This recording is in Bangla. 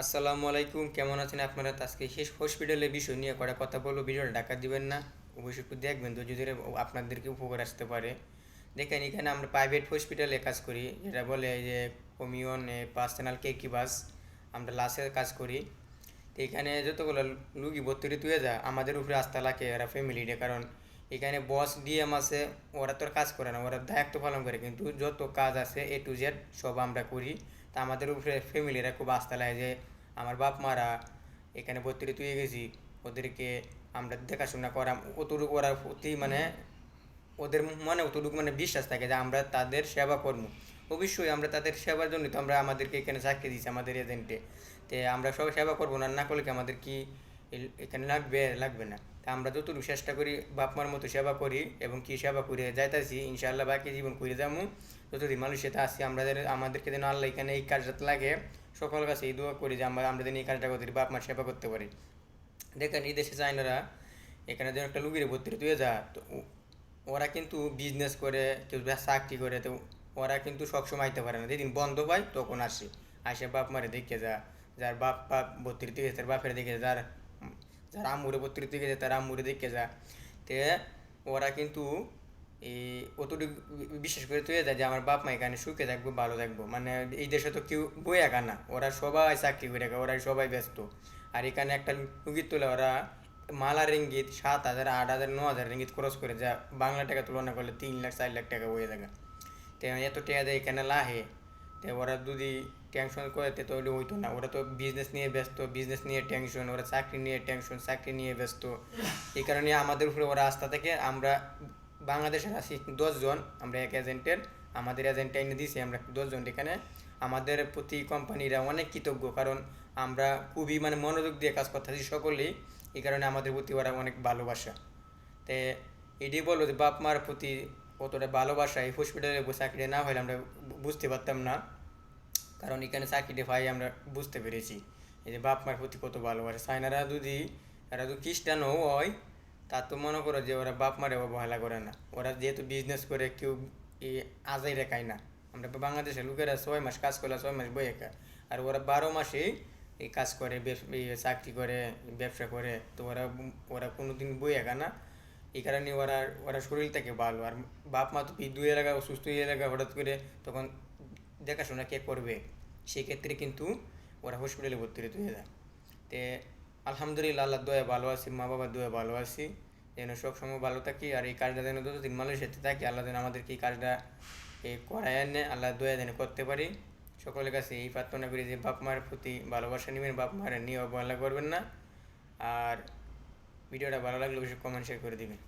আসসালামু আলাইকুম, কেমন আছেন আপনারা? আজকে শেষ হসপিটালের বিষয় নিয়ে কটা কথা বলব। ভিডিওটা ডাকা দিবেন না, অবশ্যই একটু দেখবেন তো যদি আপনাদেরকে উপকার আসতে পারে। দেখেন, এখানে আমরা প্রাইভেট হসপিটালে কাজ করি, যেটা বলে যে কমিউন পার্সোনাল কে কি বাস, আমরা লাসের কাজ করি। তো এখানে যতগুলো লুগি ভর্তি তুয়ে যায়, আমাদের উপরে আস্থা লাগে এরা ফ্যামিলিটা কারণ এখানে বস ডিএম আছে, ওরা তো কাজ করে না, ওরা দায়িত্ব পালন করে, কিন্তু যত কাজ আছে এ টু জেড সব আমরা করি। তা আমাদের উপরে ফ্যামিলিরা খুব আস্থা লাগে যে আমার বাপ মারা এখানে ভর্তি তুই গেছি, ওদেরকে আমরা দেখাশোনা করা অতটুকু ওরা প্রতি মানে ওদের মনে অতটুকু মানে বিশ্বাস থাকে যে আমরা তাদের সেবা করব। অবশ্যই আমরা তাদের সেবার জন্য তো আমরা আমাদেরকে এখানে চাকরি দিয়েছি, আমাদের এজেন্টে তে আমরা সব সেবা করব না না করলে কি আমাদের কি এখানে লাগবে লাগবে না। তা আমরা যতটুকু চেষ্টা করি বাপ মার মতো সেবা করি এবং কি সেবা করে যাইতাছি, ইনশাআল্লাহ বাকি জীবন করে যাব যতদিন মানুষের সাথে আসি আমরা আমাদেরকে যেন আল্লাহ এখানে এই কাজটা লাগে সকলের কাছে এই দোয়া করি যে আমরা আমরা যেন এই কাজটা করতে বাপ মার সেবা করতে পারি। দেখেন, এই দেশে চাইনারা এখানে যেন একটা লুগিরে ভর্তি তুই যা, তো ওরা কিন্তু বিজনেস করে, কেউ চাকরি করে, তো ওরা কিন্তু সবসময় আইতে পারে না। যেদিন বন্ধ পায়, তখন আসে। আসে বাপ মারে দেখে যা, যার বাপ বাপ ভর্তিতে গেছে তার বাপের দেখে যার যার আম্মুরে ভর্তিতে গেছে তার আম্মুরে দেখে যা তে ওরা কিন্তু এই অতটুকু বিশেষ করে তুই যায় যে আমার বাপ মা এখানে সুখে থাকব ভালো থাকব। মানে এই দেশে তো কেউ বই একা না। ওরা সবাই চাকরি করে খায়, ওরা সবাই ব্যস্ত। আর এখানে একটা লুগির তোলে ওরা মালা রিঙ্গিত সাত হাজার আট হাজার ন হাজার রিঙ্গিত খরচ করে যা বাংলা টাকা তুলনা করলে তিন লাখ চার লাখ টাকা হয়ে থাকে। তো এত টাকা দেয় এখানে লাহে। তো ওরা যদি টেনশন করে তো তাহলে হইতো না। ওরা তো বিজনেস নিয়ে ব্যস্ত বিজনেস নিয়ে টেনশন ওরা চাকরি নিয়ে টেনশন চাকরি নিয়ে ব্যস্ত। এই কারণে আমাদের উপরে ওরা আস্থা থেকে। আমরা বাংলাদেশের আছি দশজন আমরা এক এজেন্টের আমাদের এজেন্টটা এনে দিয়েছি, আমরা দশজন এখানে। আমাদের প্রতি কোম্পানিরা অনেক কৃতজ্ঞ, কারণ আমরা খুবই মানে মনোযোগ দিয়ে কাজ করতেছি সকলেই। এই কারণে আমাদের প্রতি ওরা অনেক ভালোবাসা। তে এটাই বলব যে বাপ মার প্রতি কতটা ভালোবাসা, এই হসপিটালে চাকরি না হলে আমরা বুঝতে পারতাম না। কারণ এখানে চাকরিটা পাই আমরা বুঝতে পেরেছি। এই যে বাপ মার প্রতি কত ভালোবাসে। চাইনারা যদি, এরা যদি খ্রিস্টানও হয় তা তো মনে করো যে ওরা বাপ মারে অবহেলা করে না। ওরা যেহেতু বিজনেস করে কেউ আজাই রেখায় না। আমরা বাংলাদেশের লোকেরা ছয় মাস কাজ করলে ছয় মাস বই একা আর ওরা বারো মাসে এই কাজ করে চাকরি করে, ব্যবসা করে। তো ওরা ওরা কোনো দিন বই একা না। এই কারণে ওরা ওরা শরীর থেকে ভালো। আর বাপ মা তো দুই এলাকা অসুস্থ এলাকা হঠাৎ করে তখন দেখাশোনা কে করবে সেক্ষেত্রে কিন্তু ওরা হসপিটালে ভর্তি হয়ে যায়। তে আলহামদুলিল্লাহ আল্লাহ দয়া ভালো আছি, মা বাবার দয়া ভালো আছি। যেন সবসময় ভালো থাকি আর এই কাজটা যেন যতদিন মানুষের সাথে থাকি, আল্লাহ যেন আমাদেরকে এই কাজটা এ করায় আনে আল্লাহ দয়া যেন করতে পারি। সকলের কাছে এই প্রার্থনা করি যে বাপ মার প্রতি ভালোবাসা নেবেন, বাপ মায়ের নিয়ে অবহেলা করবেন না। আর ভিডিওটা ভালো লাগলে অবশ্যই কমেন্ট শেয়ার করে দিবেন।